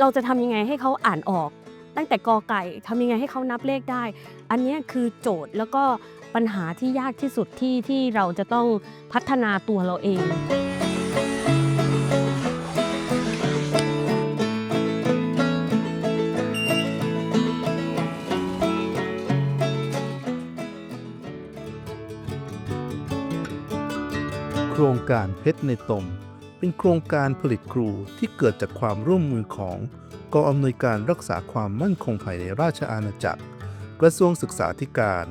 เราจะทำยังไงให้เขาอ่านออก ตั้งแต่กอไก่ทำยังไงให้เขานับเลขได้ อันนี้คือโจทย์แล้วก็ปัญหาที่ยากที่สุดที่ที่เราจะต้องพัฒนาตัวเราเองโครงการเพชรในตม เป็นโครงการผลิตครูที่เกิดจากความร่วมมือของกองอำนวยการรักษาความมั่นคงภายในราชอาณาจักร กระทรวงศึกษาธิการ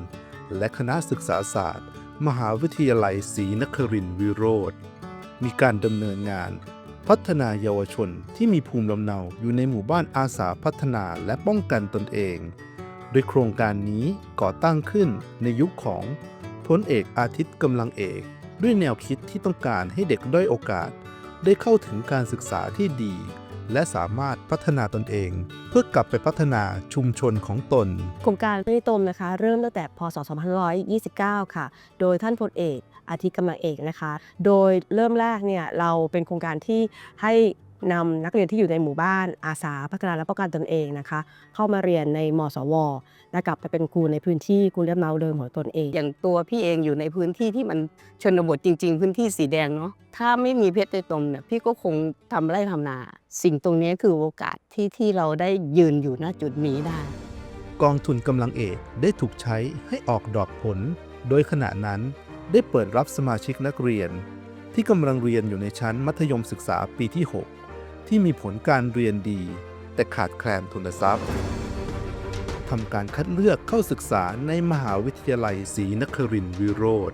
และคณะศึกษาศาสตร์ มหาวิทยาลัยศรีนครินทร์วิโรธมีการดำเนินงาน พัฒนาเยาวชนที่มีภูมิลำเนาอยู่ในหมู่บ้านอาสาพัฒนาและป้องกันตนเอง โดยโครงการนี้ก่อตั้งขึ้นในยุคของพลเอกอาทิตย์กำลังเอก ด้วยแนวคิดที่ต้องการให้เด็กด้อยโอกาส ได้เข้าถึงการศึกษาที่ดี และสามารถพัฒนาตนเอง เพื่อกลับไปพัฒนาชุมชนของตน โครงการไม่ตมนะคะ เริ่มตั้งแต่พศ 2529 ค่ะ โดยท่านพลเอกอาทิตย์กำลังเอกนะคะ โดยเริ่มแรกเนี่ยเราเป็นโครงการที่ให้ นำนักเรียนที่อยู่ในหมู่บ้านอาสาพัฒนาและป้องกันตนเองนะคะ เข้ามาเรียนในมสวและกลับไปเป็นครูในพื้นที่ครูเรียบเนาเดิมของตนเอง อย่างตัวพี่เองอยู่ในพื้นที่ที่มันชนบทจริง ๆ พื้นที่สีแดงเนาะถ้าไม่มีเพชรในตมเนี่ยพี่ก็คงทำไร่ทำนา สิ่งตรงนี้คือโอกาสที่ที่เราได้ยืนอยู่ณจุดนี้ได้ กองทุนกำลังเอกได้ถูกใช้ให้ออกดอกผล โดยขณะนั้นได้เปิดรับสมาชิกนักเรียน ที่กำลังเรียนอยู่ในชั้นมัธยมศึกษาปีที่ 6 ที่มีผลการเรียนดี แต่ขาดแคลนทุนทรัพย์ทำการคัดเลือกเข้าศึกษาในมหาวิทยาลัยศรีนครินทร์วิโรธ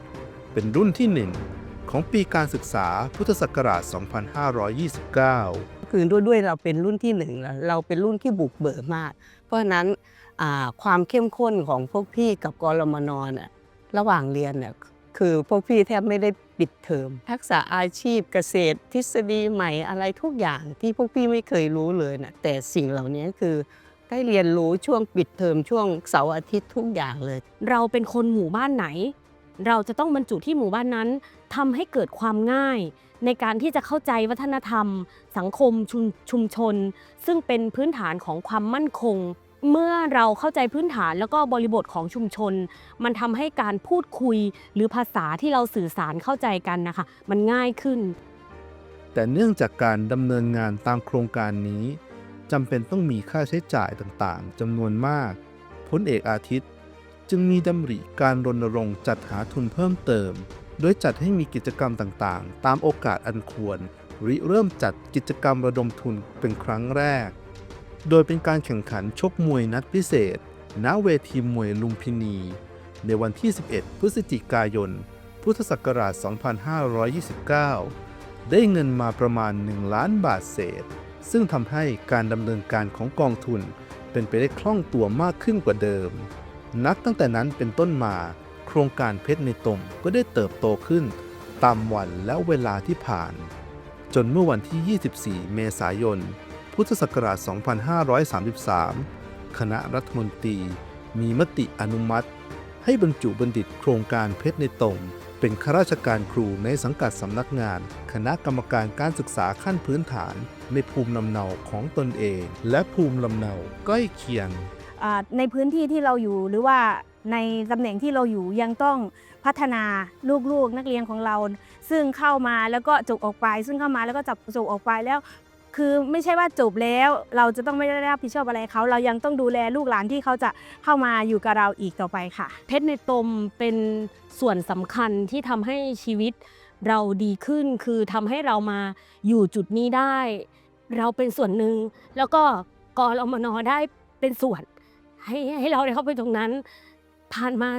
เป็นรุ่นที่ 1 ของปีการศึกษาพุทธศักราช 2529 คือด้วยด้วยเราเป็นรุ่นที่หนึ่งเราเป็นรุ่นที่บุกเบิกมาก เพราะฉะนั้นความเข้มข้นของพวกพี่กับกรมนเนี่ยระหว่างเรียนเนี่ยคือพวกพี่แทบไม่ได้ ปิดเทอมทักษะอาชีพเกษตร ทฤษฎีใหม่อะไรทุกอย่างที่พวกพี่ไม่เคยรู้เลยนะแต่สิ่งเหล่านี้คือได้เรียนรู้ช่วงปิดเทอมช่วงเสาร์อาทิตย์ทุกอย่างเลย เราเป็นคนหมู่บ้านไหน เราจะต้องบรรจุที่หมู่บ้านนั้นทำให้เกิดความง่าย ในการที่จะเข้าใจวัฒนธรรม สังคมชุมชุมชนซึ่งเป็นพื้นฐานของความมั่นคง เมื่อเราเข้าใจพื้นฐานแล้วก็บริบทของชุมชน มันทำให้การพูดคุยหรือภาษาที่เราสื่อสารเข้าใจกันนะคะ มันง่ายขึ้น แต่เนื่องจากการดำเนินงานตามโครงการนี้จำเป็นต้องมีค่าใช้จ่ายต่างๆจำนวนมากพลเอกอาทิตย์ จึงมีดำริการรณรงค์จัดหาทุนเพิ่มเติม โดยจัดให้มีกิจกรรมต่างๆ ตามโอกาสอันควรริเริ่มจัดกิจกรรมระดมทุนเป็นครั้งแรก โดยเป็นการแข่งขันชกมวยนัดพิเศษ ณ เวทีมวยลุมพินี ในวันที่ 11 พฤศจิกายน พุทธศักราช 2529 ได้เงินมาประมาณ 1 ล้านบาทเศษ ซึ่งทำให้การดำเนินการของกองทุนเป็นไปได้คล่องตัวมากขึ้นกว่าเดิม นับตั้งแต่นั้นเป็นต้นมา โครงการเพชรในตมก็ได้เติบโตขึ้น ตามวันและเวลาที่ผ่าน จนเมื่อวันที่ 24 เมษายน พุทธศักราช 2533 คณะรัฐมนตรี มีมติอนุมัติ ให้บรรจุบัณฑิตโครงการเพชรในตมเป็นข้าราชการครูในสังกัดสำนักงาน คณะกรรมการการศึกษาขั้นพื้นฐาน ในภูมิลำเนาของตนเอง และภูมิลำเนาใกล้เคียง ในพื้นที่ที่เราอยู่หรือว่าในตำแหน่งที่เราอยู่ยังต้องพัฒนาลูกๆนักเรียนของเรา ซึ่งเข้ามาแล้วก็จบออกไป ซึ่งเข้ามาแล้วก็จับจบออกไปแล้ว คือไม่ใช่ว่าจบแล้วเราจะต้องไม่ได้รับผิดชอบอะไรเขาเรายังต้องดูแลลูกหลานที่เขาจะเข้ามาอยู่กับเราอีกต่อไปค่ะ เพชรในตมเป็นส่วนสำคัญที่ทำให้ชีวิตเราดีขึ้น คือทำให้เรามาอยู่จุดนี้ได้ เราเป็นส่วนหนึ่งแล้วก็กรมนอได้เป็นส่วน ให้ให้เราได้เข้าไปตรงนั้น ผ่านมา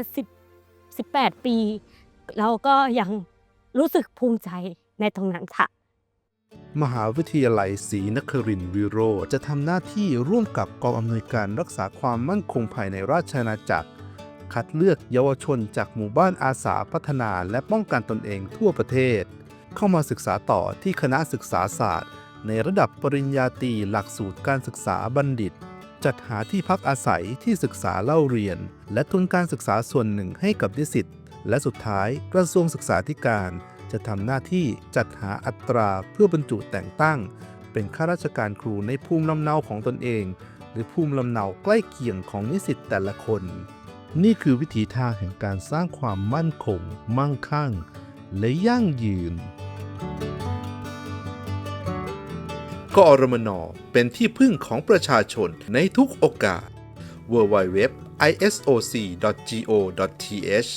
10 18 ปี เราก็ยังรู้สึกภูมิใจในตรงนั้นค่ะ มหาวิทยาลัยศรีนครินทรวิโรจะทำหน้าที่ร่วมกับกองอำนวยการรักษาความมั่นคงภายในราชอาณาจักร คัดเลือกเยาวชนจากหมู่บ้านอาสาพัฒนาและป้องกันตนเองทั่วประเทศ เข้ามาศึกษาต่อที่คณะศึกษาศาสตร์ ในระดับปริญญาตรีหลักสูตรการศึกษาบัณฑิต จัดหาที่พักอาศัยที่ศึกษาเล่าเรียน และทุนการศึกษาส่วนหนึ่งให้กับนิสิตและสุดท้ายกระทรวงศึกษาธิการ จะทำหน้าที่จัดหาอัตราเพื่อบรรจุแต่งตั้ง เป็นข้าราชการครูในภูมิลำเนาของตนเอง หรือภูมิลำเนาใกล้เคียงของนิสิตแต่ละคน นี่คือวิถีทางแห่งการสร้างความมั่นคง มั่งคั่ง และยั่งยืนกอรมนเป็นที่พึ่งของประชาชนในทุกโอกาส www.isoc.go.th